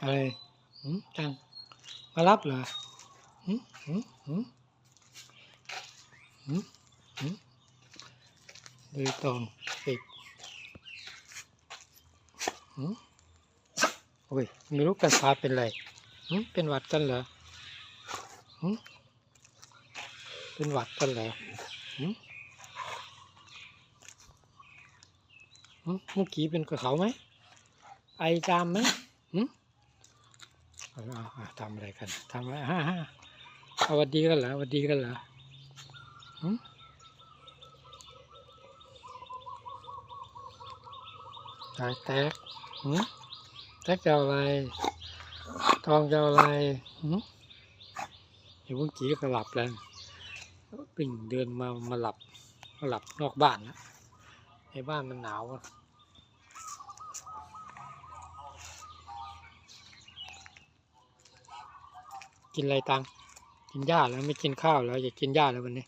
อะไรจัง มารับเหรอหืมหืมหืมหืมหืมดูตองปิดโอ้ยไม่รู้กันสาเป็นไรเป็นหวัดกันเหรอเป็นหวัดกันเหรอเมื่อกี้เป็นกับเขาไหม ไอจามไหม ทำอะไรกันทำอะไรฮ่าฮ่าเอาวัดดีกันเหรอวัดดีกันเหรอหึตายแตกหึแตกจะอะไร ทองจะอะไรหึอยู่เมื่อกี้ก็หลับแล้วปิ่งเดินมามาหลับมาหลับนอกบ้านแล้วในบ้านมันหนาวอะ กินอะไรตังกินหญ้าแล้วไม่กินข้าวแล้วอยากกินหญ้าแล้ววันนี้